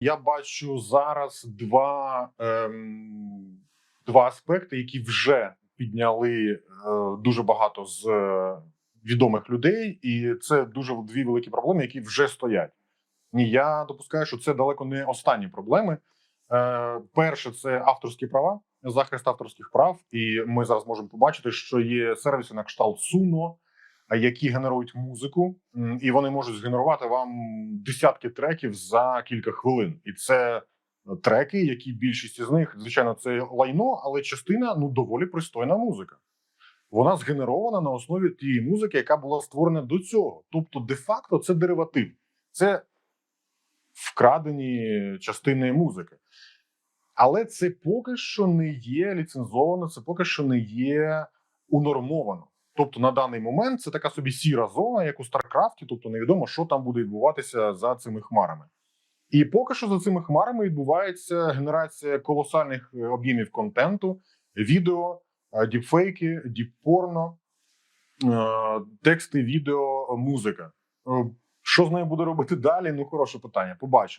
Я бачу зараз два, ем, два аспекти, які вже підняли е, дуже багато з е, відомих людей, і це дуже дві великі проблеми, які вже стоять. Ні, я допускаю, що це далеко не останні проблеми. Е, перше, це авторські права, захист авторських прав. І ми зараз можемо побачити, що є сервіси на кшталт а які генерують музику, і вони можуть згенерувати вам десятки треків за кілька хвилин. І це треки, які більшість із них, звичайно, це лайно, але частина ну доволі пристойна музика. Вона згенерована на основі тієї музики, яка була створена до цього. Тобто, де-факто, це дериватив, це вкрадені частини музики. Але це поки що не є ліцензовано, це поки що не є унормовано. Тобто на даний момент це така собі сіра зона, як у Старкрафті, тобто невідомо, що там буде відбуватися за цими хмарами. І поки що за цими хмарами відбувається генерація колосальних е, об'ємів контенту, відео, е, діпфейки, діппорно, е, тексти, відео, музика. Що з нею буде робити далі? Ну, хороше питання. Побачимо.